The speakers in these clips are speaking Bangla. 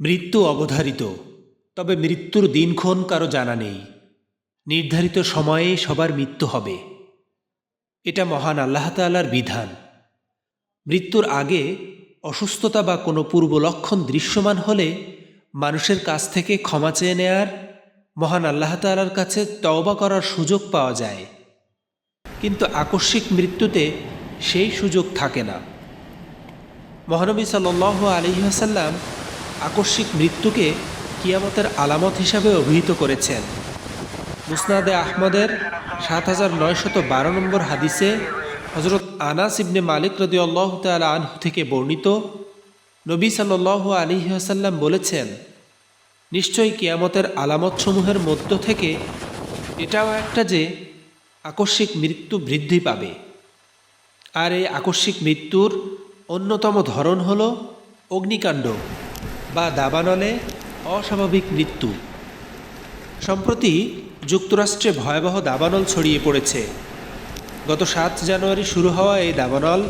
মৃত্যু অবধারিত, তবে মৃত্যুর দিনক্ষণ কারও জানা নেই। নির্ধারিত সময়ে সবার মৃত্যু হবে। এটা মহান আল্লাহ তাআলার বিধান। মৃত্যুর আগে অসুস্থতা বা কোনো পূর্ব লক্ষণ দৃশ্যমান হলে মানুষের কাছ থেকে ক্ষমা চেয়ে নেয়ার মহান আল্লাহ তাআলার কাছে তওবা করার সুযোগ পাওয়া যায়। কিন্তু আকস্মিক মৃত্যুতে সেই সুযোগ থাকে না। মহানবী সাল আলিহাসাল্লাম আকস্মিক মৃত্যুকে কিয়ামতের আলামত হিসাবে অভিহিত করেছেন। মুসনাদে আহমদের সাত হাজার নয়শত বারো নম্বর হাদিসে হজরত আনাস ইবনে মালিক রদি আল্লাহ তালা আনহু থেকে বর্ণিত নবী সাল্লাহ আলিহাসাল্লাম বলেছেন, নিশ্চয়ই কিয়ামতের আলামতসমূহের মধ্য থেকে এটাও একটা যে আকস্মিক মৃত্যু বৃদ্ধি পাবে। আর এই আকস্মিক মৃত্যুর অন্যতম ধরন হল অগ্নিকাণ্ড। বা দাবানলে অস্বাভাবিক মৃত্যু। সম্প্রতি যুক্তরাষ্ট্রে ভয়াবহ দাবানল ছড়িয়ে পড়েছে। গত সাত জানুয়ারি শুরু হওয়া এই দাবানল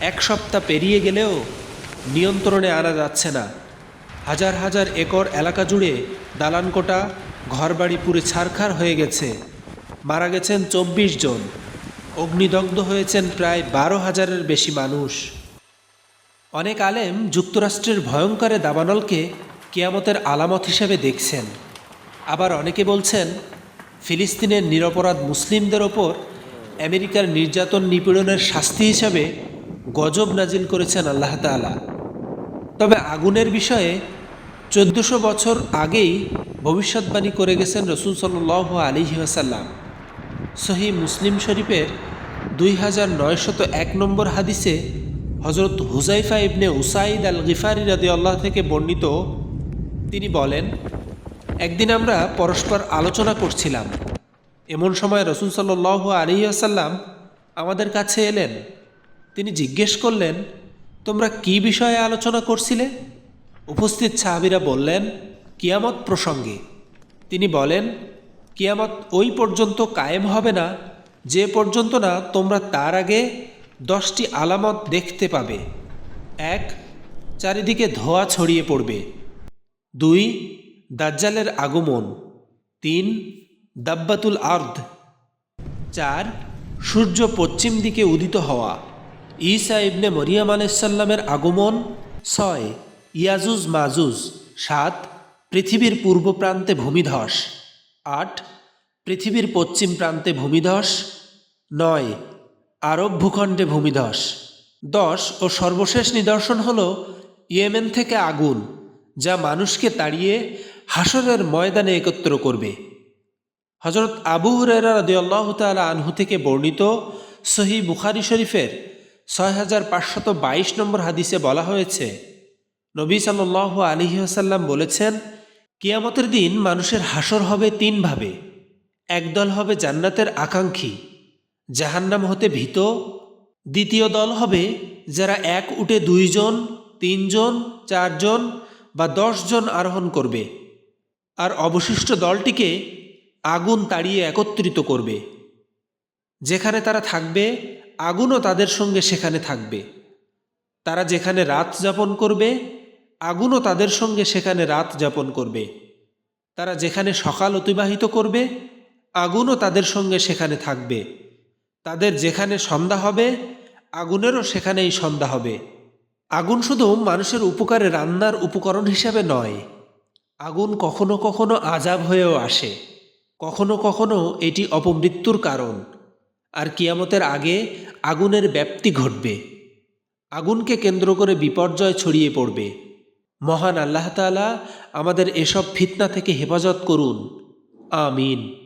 এক সপ্তাহ পেরিয়ে গেলেও নিয়ন্ত্রণে আনা যাচ্ছে না। হাজার হাজার একর এলাকা জুড়ে দালানকোটা, ঘরবাড়ি পুরে ছারখার হয়ে গেছে। মারা গেছেন চব্বিশ জন। অগ্নিদগ্ধ হয়েছেন প্রায় বারো হাজারের বেশি মানুষ। অনেক আলেম যুক্তরাষ্ট্রের ভয়ঙ্করে দাবানলকে কেয়ামতের আলামত হিসেবে দেখছেন। আবার অনেকে বলছেন, ফিলিস্তিনের নিরপরাধ মুসলিমদের ওপর আমেরিকার নির্যাতন নিপীড়নের শাস্তি হিসাবে গজব নাজিল করেছেন আল্লাহ তাআলা। তবে আগুনের বিষয়ে চোদ্দশো বছর আগেই ভবিষ্যৎবাণী করে গেছেন রসুল সাল্লাহ আলিহি আসাল্লাম সহি মুসলিম শরীফের দুই হাজার নয়শত এক নম্বর হাদিসে হজরত Huzaifa ibn Usaid al Ghifari রাদি আল্লাহ থেকে বর্ণিত, তিনি বলেন, একদিন আমরা পরস্পর আলোচনা করছিলাম। এমন সময় রসুল সাল্লাহ আলী আসাল্লাম আমাদের কাছে এলেন। তিনি জিজ্ঞেস করলেন, তোমরা কি বিষয়ে আলোচনা করছিলে? উপস্থিত সাহাবিরা বললেন, কিয়ামত প্রসঙ্গে। তিনি বলেন, কিয়ামত ওই পর্যন্ত কায়েম হবে না। যে পর্যন্ত না তোমরা তার আগে দশটি আলামত দেখতে পাবে। এক, চারিদিকে ধোয়া ছড়িয়ে পড়বে। দুই, দাজ্জালের আগমন। তিন, দাব্বাতুল আর্দ। চার, সূর্য পশ্চিম দিকে উদিত হওয়া। ঈসা ইবনে মরিয়াম আলাইসাল্লামের আগমন। ছয়, ইয়াজুজ মাজুজ। সাত, পৃথিবীর পূর্ব প্রান্তে ভূমিধস। আট, পৃথিবীর পশ্চিম প্রান্তে ভূমিধস। নয় আরব ভূখণ্ডে ভূমিধস। দশ ও সর্বশেষ নিদর্শন হল ইয়েমেন থেকে আগুন, যা মানুষকে তাড়িয়ে হাসরের ময়দানে একত্র করবে। হজরত আবু হুরেরা রদিয়াল্লাহ তালা আনহু থেকে বর্ণিত সহি বুখারি শরীফের ছয় হাজার পাঁচশত বাইশ নম্বর হাদিসে বলা হয়েছে, নবী সাল্লাহ আলহি আসাল্লাম বলেছেন, কিয়ামতের দিন মানুষের হাসর হবে তিনভাবে। একদল হবে জান্নাতের আকাঙ্ক্ষী জাহান্নাম হতে ভীত। দ্বিতীয় দল হবে যারা এক উঠে দুইজন, তিনজন, চারজন বা জন আরোহণ করবে। আর অবশিষ্ট দলটিকে আগুন তাড়িয়ে একত্রিত করবে। যেখানে তারা থাকবে, আগুনও তাদের সঙ্গে সেখানে থাকবে। তারা যেখানে রাত যাপন করবে, আগুনও তাদের সঙ্গে সেখানে রাত যাপন করবে। তারা যেখানে সকাল অতিবাহিত করবে, আগুনও তাদের সঙ্গে সেখানে থাকবে। তাদের যেখানে সন্ধ্যা হবে, আগুনেরও সেখানেই সন্ধ্যা হবে। আগুন শুধু মানুষের উপকারে রান্নার উপকরণ হিসাবে নয়, আগুন কখনো কখনো আজাব হয়েও আসে। কখনো কখনো এটি অপমৃত্যুর কারণ, আর কিয়ামতের আগে আগুনের ব্যাপ্তি ঘটবে। আগুনকে কেন্দ্র করে বিপর্যয় ছড়িয়ে পড়বে। মহান আল্লাহ তালা আমাদের এসব ফিতনা থেকে হেফাজত করুন। আমিন।